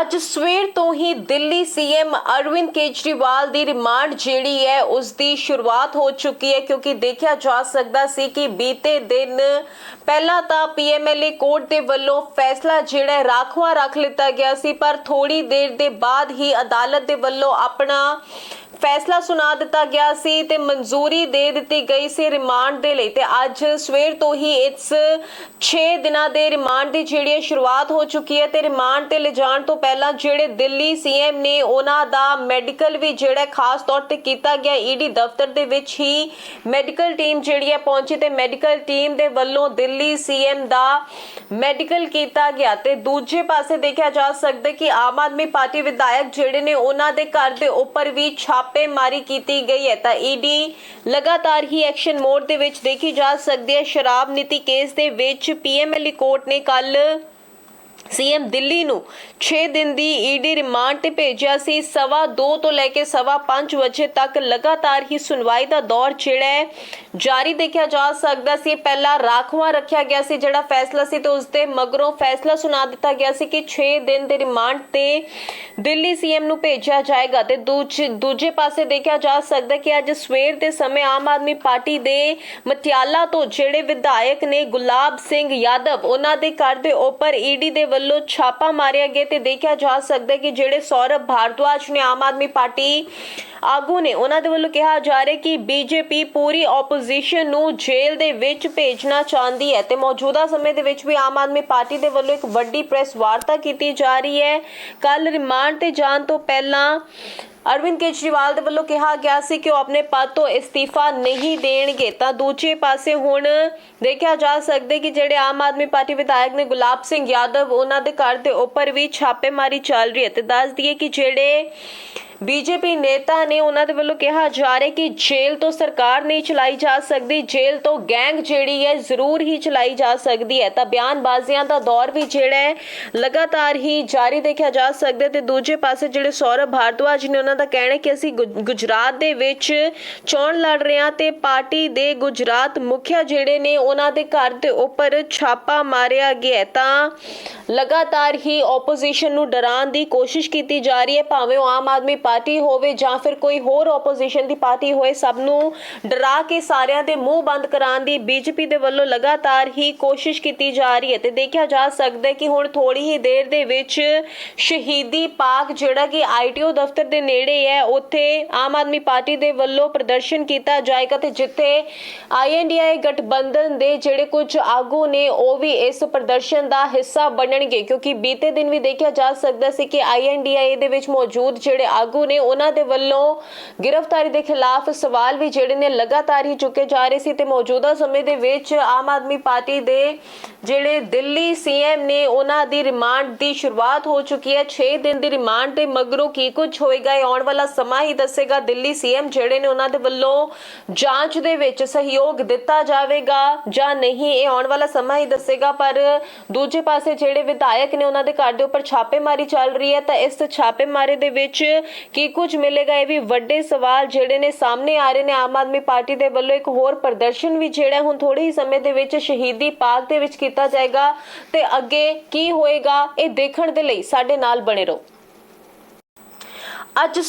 ਅੱਜ ਸਵੇਰ ਤੋਂ ਹੀ ਦਿੱਲੀ ਸੀਐਮ ਅਰਵਿੰਦ ਕੇਜਰੀਵਾਲ ਦੀ ਰਿਮਾਂਡ ਜਿਹੜੀ ਹੈ, ਉਸ ਦੀ ਸ਼ੁਰੂਆਤ ਹੋ ਚੁੱਕੀ ਹੈ, ਕਿਉਂਕਿ ਦੇਖਿਆ ਜਾ ਸਕਦਾ ਸੀ ਕਿ ਬੀਤੇ ਦਿਨ ਪਹਿਲਾਂ ਤਾਂ ਪੀਐਮਐਲਏ ਕੋਰਟ ਦੇ ਵੱਲੋਂ ਫੈਸਲਾ ਜਿਹੜਾ ਹੈ, ਰਾਖਵਾ ਰੱਖ ਲਿੱਤਾ ਗਿਆ ਸੀ, ਪਰ ਥੋੜੀ ਦੇਰ ਦੇ ਬਾਅਦ ਹੀ ਅਦਾਲਤ ਦੇ ਵੱਲੋਂ ਆਪਣਾ ਫੈਸਲਾ ਸੁਣਾ ਦਿੱਤਾ ਗਿਆ ਸੀ ਤੇ ਮਨਜ਼ੂਰੀ ਦੇ ਦਿੱਤੀ ਗਈ ਸੀ ਰਿਮਾਂਡ ਦੇ ਲਈ। ਤੇ ਅੱਜ ਸਵੇਰ ਤੋਂ ਹੀ ਇਸ 6 ਦਿਨਾਂ ਦੇ ਰਿਮਾਂਡ ਦੀ ਜਿਹੜੀ ਹੈ ਸ਼ੁਰੂਆਤ ਹੋ ਚੁੱਕੀ ਹੈ ਤੇ ਰਿਮਾਂਡ ਤੇ ਲਿਜਾਣ ਤੋਂ ਪਹਿਲਾਂ ਜਿਹੜੇ ਦਿੱਲੀ ਸੀਐਮ ਨੇ ਉਹਨਾਂ ਦਾ ਮੈਡੀਕਲ ਵੀ ਜਿਹੜਾ ਖਾਸ ਤੌਰ ਤੇ ਕੀਤਾ ਗਿਆ। ਈਡੀ ਦਫ਼ਤਰ ਦੇ ਵਿੱਚ ਹੀ ਮੈਡੀਕਲ ਟੀਮ ਜਿਹੜੀ ਹੈ ਪਹੁੰਚੀ ਤੇ ਮੈਡੀਕਲ ਟੀਮ ਦੇ ਵੱਲੋਂ ਦਿੱਲੀ ਸੀਐਮ ਦਾ ਮੈਡੀਕਲ ਕੀਤਾ ਗਿਆ। ਤੇ ਦੂਜੇ ਪਾਸੇ ਦੇਖਿਆ ਜਾ ਸਕਦਾ ਕਿ ਆਮ ਆਦਮੀ ਪਾਰਟੀ ਵਿਧਾਇਕ ਜਿਹੜੇ ਨੇ ਉਹਨਾਂ ਦੇ ਘਰ ਦੇ ਉੱਪਰ ਵੀ ਛਾਪੇਮਾਰੀ ਕੀਤੀ ਗਈ ਹੈ, ਤਾਂ ਈਡੀ ਲਗਾਤਾਰ ਹੀ ਐਕਸ਼ਨ ਮੋਡ ਦੇ ਵਿੱਚ ਦੇਖੀ ਜਾ ਸਕਦੀ ਹੈ। ਸ਼ਰਾਬ ਨੀਤੀ ਕੇਸ ਦੇ ਵਿੱਚ ਪੀਐਮਐਲਈ ਕੋਰਟ ਨੇ ਕੱਲ ਸੀਐਮ ਦਿੱਲੀ ਨੂੰ 6 ਦਿਨ ਦੀ ਈਡੀ ਰਿਮਾਂਡ ਤੇ ਭੇਜਿਆ ਸੀ। ਸਵਾ 2 ਤੋਂ ਲੈ ਕੇ ਸਵਾ 5 ਵਜੇ ਤੱਕ ਲਗਾਤਾਰ ਹੀ ਸੁਣਵਾਈ ਦਾ ਦੌਰ ਜਿਹੜਾ ਹੈ, ਜਾਰੀ ਦੇਖਿਆ ਜਾ ਸਕਦਾ ਸੀ। ਪਹਿਲਾਂ ਰਾਖਵਾਂ ਰੱਖਿਆ ਗਿਆ ਸੀ, ਜਿਹੜਾ ਫੈਸਲਾ ਸੀ ਤੇ ਉਸ ਦੇ ਮਗਰੋਂ ਫੈਸਲਾ ਸੁਣਾ ਦਿੱਤਾ ਗਿਆ ਸੀ ਕਿ 6 ਦਿਨ ਦੇ ਰਿਮਾਂਡ ਤੇ ਦਿੱਲੀ ਸੀਐਮ ਨੂੰ ਭੇਜਿਆ ਜਾਏਗਾ ਤੇ ਦੂਜੇ ਦੂਜੇ ਪਾਸੇ ਦੇਖਿਆ ਜਾ ਸਕਦਾ ਕਿ ਅੱਜ ਸਵੇਰ ਦੇ ਸਮੇਂ ਆਮ ਆਦਮੀ ਪਾਰਟੀ ਦੇ ਮਟਿਆਲਾ ਤੋਂ ਜਿਹੜੇ ਵਿਧਾਇਕ ਨੇ ਗੁਲਾਬ ਸਿੰਘ ਯਾਦਵ, ਉਹਨਾਂ ਦੇ ਘਰ ਦੇ ਉੱਪਰ ਈਡੀ ਦੇ ਵੱਲੋਂ ਛਾਪਾ ਮਾਰਿਆ ਗਿਆ ਤੇ ਦੇਖਿਆ ਜਾ ਸਕਦਾ ਹੈ ਕਿ ਜਿਹੜੇ ਸੌਰਵ ਭਾਰਦਵਾਜ ਨੇ ਆਮ ਆਦਮੀ ਪਾਰਟੀ ਆਗੂ ਨੇ, ਉਹਨਾਂ ਦੇ ਵੱਲੋਂ ਕਿਹਾ ਜਾ ਰਿਹਾ ਕਿ ਬੀਜੇਪੀ ਪੂਰੀ ਆਪੋਜੀਸ਼ਨ ਨੂੰ ਜੇਲ੍ਹ ਦੇ ਵਿੱਚ ਭੇਜਣਾ ਚਾਹੁੰਦੀ ਹੈ ਤੇ ਮੌਜੂਦਾ ਸਮੇਂ ਦੇ ਵਿੱਚ ਵੀ ਆਮ ਆਦਮੀ ਪਾਰਟੀ ਦੇ ਵੱਲੋਂ ਇੱਕ ਵੱਡੀ ਪ੍ਰੈਸ ਵਾਰਤਾ ਕੀਤੀ ਜਾ ਰਹੀ ਹੈ। ਕੱਲ ਰਿਮਾਂਡ ਤੇ ਜਾਣ ਤੋਂ ਪਹਿਲਾਂ ਅਰਵਿੰਦ ਕੇਜਰੀਵਾਲ ਦੇ ਵੱਲੋਂ ਕਿਹਾ ਗਿਆ ਸੀ ਕਿ ਉਹ ਆਪਣੇ ਪਦ ਤੋਂ ਇਸਤੀਫਾ ਨਹੀਂ ਦੇਣਗੇ। ਤਾਂ ਦੂਜੇ ਪਾਸੇ ਹੁਣ ਦੇਖਿਆ ਜਾ ਸਕਦਾ ਕਿ ਜਿਹੜੇ ਆਮ ਆਦਮੀ ਪਾਰਟੀ ਵਿਧਾਇਕ ਨੇ ਗੁਲਾਬ ਸਿੰਘ ਯਾਦਵ, ਉਹਨਾਂ ਦੇ ਘਰ ਦੇ ਉੱਪਰ ਵੀ ਛਾਪੇਮਾਰੀ ਚੱਲ ਰਹੀ ਹੈ। ਤੇ ਦੱਸ ਦਈਏ ਕਿ ਜਿਹੜੇ ਬੀਜੇਪੀ ਨੇਤਾ ਨੇ ਉਹਨਾਂ ਦੇ ਵੱਲੋਂ ਕਿਹਾ ਜਾ ਰਿਹਾ ਕਿ ਜੇਲ੍ਹ ਤੋਂ ਸਰਕਾਰ ਨਹੀਂ ਚਲਾਈ ਜਾ ਸਕਦੀ, ਜੇਲ੍ਹ ਤੋਂ ਗੈਂਗ ਜਿਹੜੀ ਹੈ ਜ਼ਰੂਰ ਹੀ ਚਲਾਈ ਜਾ ਸਕਦੀ ਹੈ। ਤਾਂ ਬਿਆਨਬਾਜ਼ੀਆਂ ਦਾ ਦੌਰ ਵੀ ਜਿਹੜਾ ਹੈ ਲਗਾਤਾਰ ਹੀ ਜਾਰੀ ਦੇਖਿਆ ਜਾ ਸਕਦਾ ਹੈ ਤੇ ਦੂਜੇ ਪਾਸੇ ਜਿਹੜੇ ਸੌਰਵ ਭਾਰਦਵਾਜ ਨੇ ਉਹਨਾਂ ਦਾ ਕਹਿਣਾ ਕਿ ਅਸੀਂ ਗੁ- ਗੁਜਰਾਤ ਦੇ ਵਿੱਚ ਚੋਣ ਲੜ ਰਹੇ ਹਾਂ ਤੇ ਪਾਰਟੀ ਦੇ ਗੁਜਰਾਤ ਮੁਖੀਆ ਜਿਹੜੇ ਨੇ ਉਹਨਾਂ ਦੇ ਘਰ ਦੇ ਉੱਪਰ ਛਾਪਾ ਮਾਰਿਆ ਗਿਆ ਤਾਂ ਲਗਾਤਾਰ ਹੀ ਆਪੋਜੀਸ਼ਨ ਨੂੰ ਡਰਾਉਣ ਦੀ ਕੋਸ਼ਿਸ਼ ਕੀਤੀ ਜਾ ਰਹੀ ਹੈ। ਭਾਵੇਂ ਉਹ ਆਮ ਆਦਮੀ ਪਾਰਟੀ ਹੋਵੇ ਜਾਂ ਫਿਰ ਕੋਈ ਹੋਰ ਆਪੋਜੀਸ਼ਨ ਦੀ ਪਾਰਟੀ ਹੋਏ, ਸਭ ਨੂੰ ਡਰਾ ਕੇ ਸਾਰਿਆਂ ਦੇ ਮੂੰਹ ਬੰਦ ਕਰਾਉਣ ਦੀ ਬੀਜੇਪੀ ਦੇ ਵੱਲੋਂ ਲਗਾਤਾਰ ਹੀ ਕੋਸ਼ਿਸ਼ ਕੀਤੀ ਜਾ ਰਹੀ ਹੈ ਤੇ ਦੇਖਿਆ ਜਾ ਸਕਦਾ ਹੈ ਕਿ ਹੁਣ ਥੋੜੀ ਹੀ ਦੇਰ ਦੇ ਵਿੱਚ ਸ਼ਹੀਦੀ ਪਾਰਕ ਜਿਹੜਾ ਕਿ ਆਈਟੀਓ ਦਫ਼ਤਰ ਦੇ ਨੇੜੇ ਹੈ, ਉੱਥੇ ਆਮ ਆਦਮੀ ਪਾਰਟੀ ਦੇ ਵੱਲੋਂ ਪ੍ਰਦਰਸ਼ਨ ਕੀਤਾ ਜਾਏਗਾ ਤੇ ਜਿੱਥੇ ਆਈਐਨਡੀਆਈ ਗਠਬੰਧਨ ਦੇ ਜਿਹੜੇ ਕੁਝ ਆਗੂ ਨੇ, ਉਹ ਵੀ ਇਸ ਪ੍ਰਦਰਸ਼ਨ ਦਾ ਹਿੱਸਾ ਬਣਨਗੇ ਕਿਉਂਕਿ ਬੀਤੇ ਦਿਨ ਵੀ ਦੇਖਿਆ ਜਾ ਸਕਦਾ ਸੀ ਕਿ ਆਈਐਨਡੀਆਈ ਦੇ ਵਿੱਚ ਮੌਜੂਦ ਜਿਹੜੇ ਆਗੂ ਨੇ ਉਹਨਾਂ ਦੇ ਵੱਲੋਂ ਗ੍ਰਿਫਤਾਰੀ ਦੇ ਖਿਲਾਫ ਸਵਾਲ ਵੀ ਜਿਹੜੇ ਨੇ ਲਗਾਤਾਰ ਹੀ ਚੁੱਕੇ ਜਾ ਰਹੇ ਸੀ ਤੇ ਮੌਜੂਦਾ ਸਮੇਂ ਦੇ ਵਿੱਚ ਆਮ ਆਦਮੀ ਪਾਰਟੀ ਦੇ ਜਿਹੜੇ ਦਿੱਲੀ ਸੀਐਮ ਨੇ ਉਹਨਾਂ ਦੀ ਰਿਮਾਂਡ ਦੀ ਸ਼ੁਰੂਆਤ ਹੋ ਚੁੱਕੀ ਹੈ। 6 ਦਿਨ ਦੀ ਰਿਮਾਂਡ ਤੇ ਮਗਰੋਂ ਕੀ ਕੁਝ ਹੋਏਗਾ ਇਹ ਆਉਣ ਵਾਲਾ ਸਮਾਂ ਹੀ ਦੱਸੇਗਾ। ਦਿੱਲੀ ਸੀਐਮ ਜਿਹੜੇ ਨੇ ਉਹਨਾਂ ਦੇ ਵੱਲੋਂ ਜਾਂਚ ਦੇ ਵਿੱਚ ਸਹਿਯੋਗ ਦਿੱਤਾ ਜਾਵੇਗਾ ਜਾਂ ਨਹੀਂ, ਇਹ ਆਉਣ ਵਾਲਾ ਸਮਾਂ ਹੀ ਦੱਸੇਗਾ। ਪਰ ਦੂਜੇ ਪਾਸੇ ਜਿਹੜੇ ਵਿਧਾਇਕ ਨੇ ਉਹਨਾਂ ਦੇ ਘਰ ਦੇ ਉੱਪਰ ਛਾਪੇਮਾਰੀ ਚੱਲ ਰਹੀ ਹੈ ਤਾਂ ਇਸ ਛਾਪੇਮਾਰੀ ਦੇ ਵਿੱਚ ਕੀ ਕੁਝ ਮਿਲੇਗਾ। ਇਹ ਵੀ ਵੱਡੇ ਸਵਾਲ ਜਿਹੜੇ ਨੇ ਸਾਹਮਣੇ ਆ ਰਹੇ ਨੇ ਆਮ ਆਦਮੀ ਪਾਰਟੀ ਦੇ ਵੱਲੋਂ। ਇੱਕ ਹੋਰ ਪ੍ਰਦਰਸ਼ਨ ਵੀ ਜਿਹੜਾ ਹੁਣ ਥੋੜੇ ਹੀ ਸਮੇਂ ਦੇ ਵਿੱਚ ਸ਼ਹੀਦੀ ਪਾਰਕ ਦੇ ਵਿੱਚ ਕੀਤਾ ਜਾਏਗਾ। ਤੇ ਅੱਗੇ ਕੀ ਹੋਏਗਾ, ਇਹ ਦੇਖਣ ਦੇ ਲਈ ਸਾਡੇ ਨਾਲ ਬਣੇ ਰਹੋ। ਅੱਜ